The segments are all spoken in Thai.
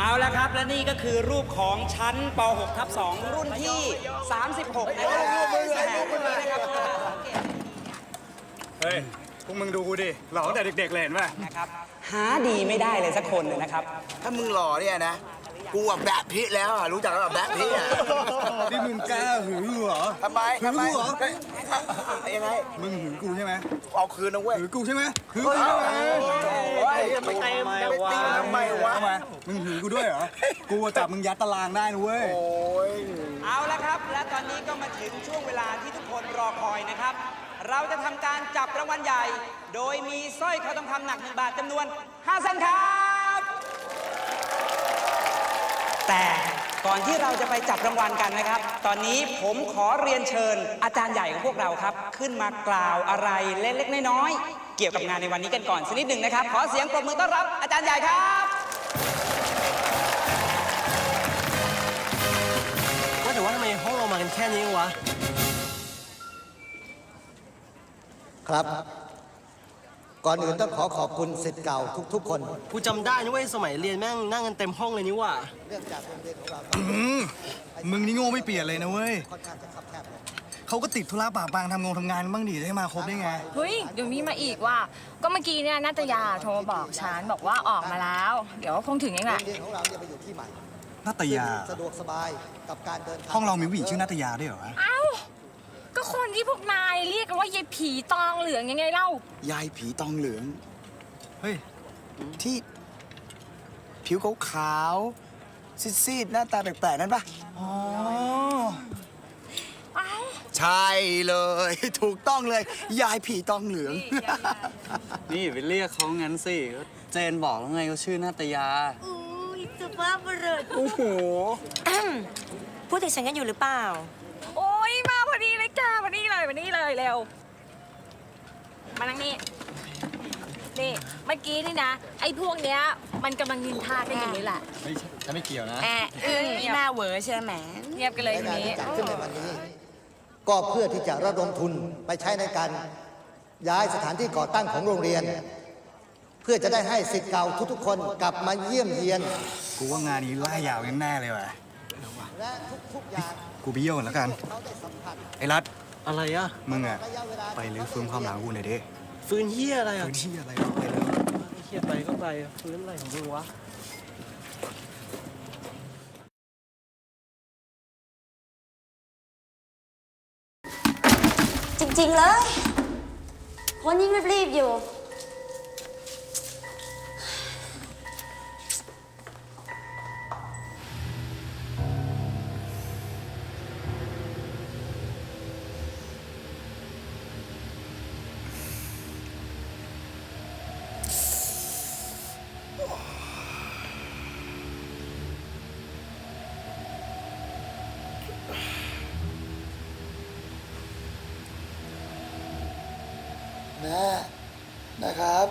เอาละครับและนี่ก็คือรูปของชั้นป .6 ทับ2รุ่นที่ 36นะครับรุ่นนี้นะครับเฮ้ย พวกมึงดูกูดิ หล่อตั้งแต่เด็กๆเลยเห็นป่ะ นะครับ หาดีไม่ได้เลยสักคนเลยนะครับ ถ้ามึงหล่อเนี่ยนะ กูอะแบะพิแล้วอะรู้จักแล้วแบบแบะพิอะนี่มึงกล้าหือเหรอ ทำไมทำไมหึงกูเหรอ เฮ้ยยังไงมึงหือกูใช่ไหมเอาคืนนะเว้ยหือกูใช่ไหมหือเฮ้ยกูใช่ไหมเฮ้ยไม่เต็มไม่ตีทำไมวะทำไมมึงหือกูด้วยเหรอ กูจับมึงยัดตารางได้นะเว้ย โอ้ยเอาละครับ และตอนนี้ก็มาถึงช่วงเวลาที่ทุกคนรอคอยนะครับ เราจะทำการจับรางวัลใหญ่ โดยมีสร้อยคอทองคำหนักหนึ่งบาทจำนวน5เส้นครับ แต่ก่อนที่เราจะไปจับรางวัลกันนะครับ ตอนนี้ผมขอเรียนเชิญ อาจารย์ใหญ่ของพวกเราครับ ขึ้นมากล่าวอะไรเล็กๆน้อยๆเกี่ยวกับงานในวันนี้กันก่อนสักนิดหนึ่งนะครับ ขอเสียงปรบมือต้อนรับอาจารย์ใหญ่ครับว่าแต่ว่าทำไมห้องเรามากันแค่นี้เองวะ ครับ ก่อนอื่นต้องขอขอบคุณสิทธิ์เก่าทุก ๆ คนกูจำได้นะเว้ยสมัยเรียนแม่งนั่งกันเต็มห้องเลยนี่ว่ะเรื่องจากโรงเรียนของเรามึงนี่โง่ไม่เปลี่ยนเลยนะเว้ยค่อนข้างจะคับแคบหน่อยเขาก็ติดธุระป่าปางทำงงทำงานบ้างดิได้มาครบได้ไง เฮ้ยเดี๋ยวมีมาอีกว่า ก็เมื่อกี้เนี่ยนาตยาโทรมาบอกฉันบอกว่าออกมาแล้ว เดี๋ยวก็คงถึงเองแหโรละงเรียนของเราเนี่ยไปอยู่ที่ใหม่นาตยา สะดวกสบายกับการเดินทางห้องเรามีผู้หญิงชื่อนาตยาด้วยเหรอวะเอ้าก็ คนที่พวกนายเรียกกันว่ายายผีตองเหลืองยังไงเล่า ยายผีตองเหลือง เฮ้ย ที่ ผิวขาวๆซีดๆ หน้าตาแปลกๆ นั่นปะอ๋อ เอ้าใช่เลย ถูกต้องเลย ยายผีตองเหลือง นี่ไปเรียกเขางั้นสิก็เจนบอกแล้วไงเขาชื่อนาตยา อุ้ยสุภาพบุรุษโอ้โห พูดถึงฉันกันอยู่หรือเปล่าโอ้ ยมาพอดีเลยจ้ามานี่เลยมานี่เลยเร็ว มานั่งนี่ นี่เมื่อกี้นี่นะ ไอ้พวกเนี้ย มันกำลังนินทากันอย่างนี้แหละ ไม่ฉันไม่เกี่ยวนะ แอะอึ้งอีหน้าเหวอใช่ไหมเงียบกันเลยในทีงานนี้ ที่จัดขึ้นในวันนี้ ก็เพื่อที่จะระดมทุนไปใช้ในการย้ายสถานที่ก่อตั้งของโรงเรียน เพื่อจะได้ให้สิทธิ์เก่าทุกๆคนกลับมาเยี่ยมเยียน กูว่างานนี้ล่ายาวแน่ๆเลยว่ะ และทุกๆอย่างกูไปเยี่ยวก่อนแล้วกัน เขาได้สัมผัสไอ้รัฐอะไรอะมึงอะระยะเวลาไปรื้อฟื้นความหลังกูหน่อยดิฟืนเฮียอะไรอะพื้นที่อะไรวะไปเลยเฮียไปก็ไปฟืนอะไรของมึงวะจริงๆเลย คนยิ่งรีบๆอยู่ นะนะครับ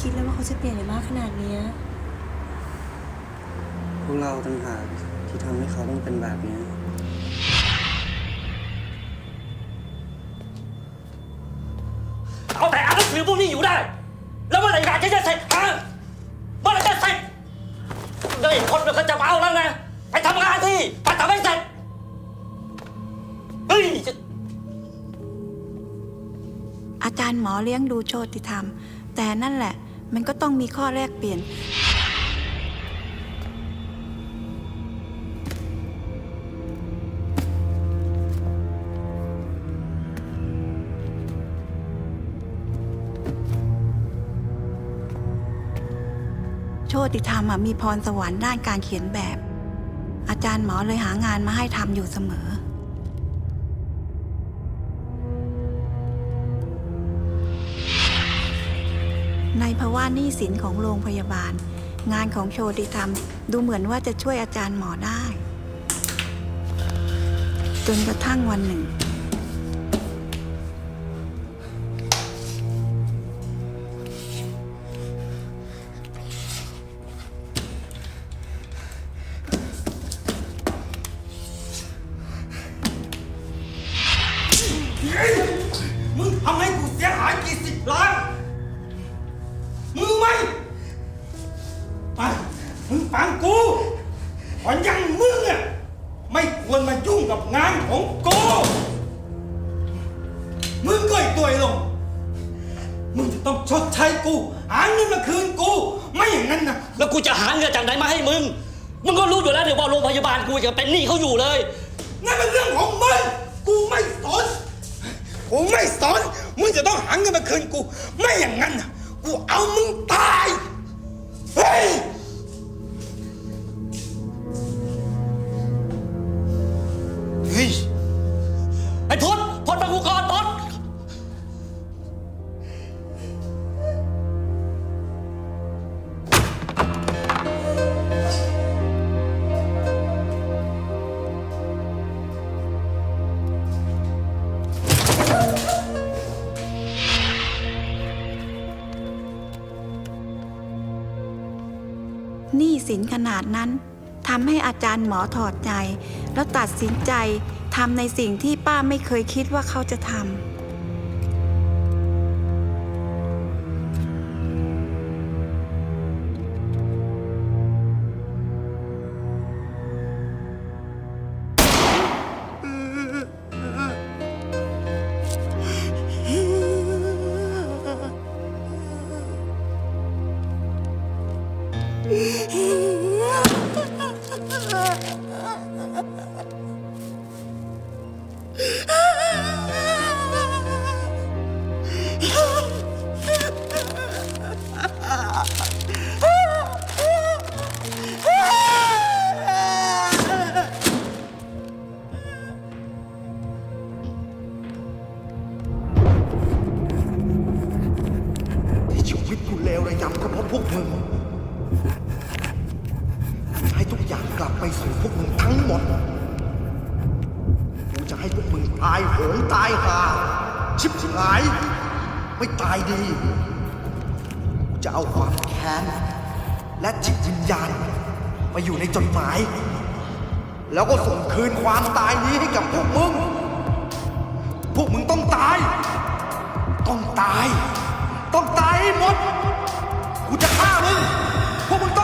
คิดเลยว่าเขาจะเปลี่ยนไปมากขนาดเนี้ยพวกเราต่างหากที่ทำให้เขาต้องเป็นแบบนี้เอาแต่อ่านหนังสือพวกนี้อยู่ได้ แล้วเมื่อไหร่งานจะเสร็จฮะเมื่อไหร่จะเสร็จแล้วอีกคนมันก็จะมาเอาแล้วนะ ไปทำงานที่ไปทำให้เสร็จ เฮ้ยจะอาจารย์หมอเลี้ยงดูโชติธรรม แต่นั่นแหละ มันก็ต้องมีข้อแลกเปลี่ยน โชติธรรมอะมีพรสวรรค์ด้านการเขียนแบบ อาจารย์หมอเลยหางานมาให้ทำอยู่เสมอ ในภาวะหนี้สินของโรงพยาบาล งานของโชติธรรมดูเหมือนว่าจะช่วยอาจารย์หมอได้ จนกระทั่งวันหนึ่งมึง ตัวไอ้ลง มึงจะต้องชดใช้กู หาเงินมาคืนกู ไม่อย่างนั้นนะแล้วกูจะหาเงินจากไหนมาให้มึง มึงก็รู้อยู่แล้วเดี๋ยวว่าโรงพยาบาลกูจะเป็นหนี้เขาอยู่เลย นั่นเป็นเรื่องของมึง กูไม่สน กูไม่สน มึงจะต้องหาเงินมาคืนกู ไม่อย่างนั้นน่ะกูเอามึงตาย เฮ้ย หนี้สินขนาดนั้นทำให้อาจารย์หมอถอดใจ แล้วตัดสินใจทำในสิ่งที่ป้าไม่เคยคิดว่าเขาจะทำ จะเอาความแค้น และจิตวิญญาณไปอยู่ในจดหมาย แล้วก็ส่งคืนความตายนี้ให้กับพวกมึง พวกมึงต้องตาย ต้องตาย ต้องตายให้หมด กูจะฆ่ามึง พวกมึงต้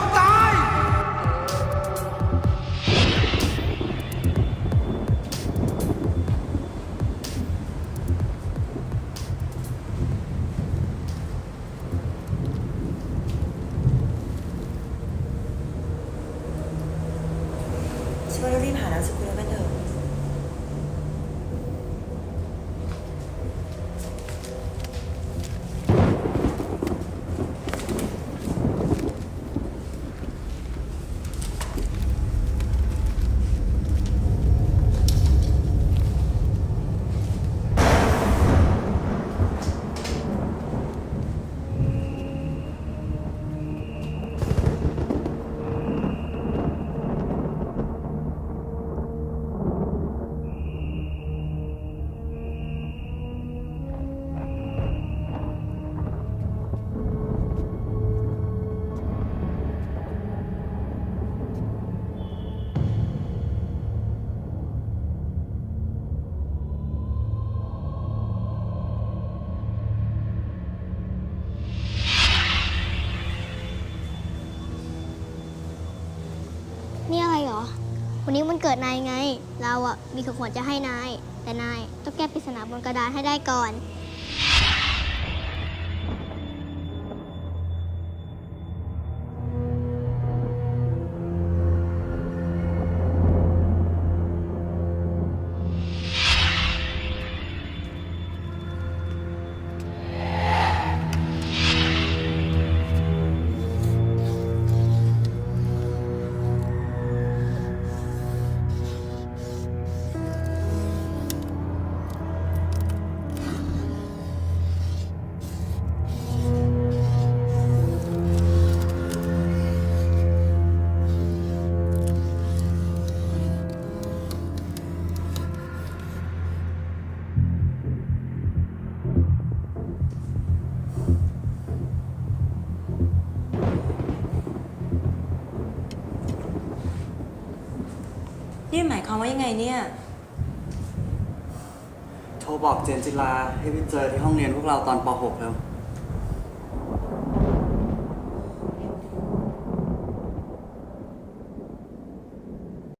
อง วันนี้มันเกิดนายไง เราอะมีของขวัญจะให้นาย แต่นายต้องแก้ปริศนาบนกระดานให้ได้ก่อน นี่หมายความว่ายังไงเนี่ย โทรบอกเจนจิลาให้ไปเจอที่ห้องเรียนพวกเราตอนป .6 แล้ว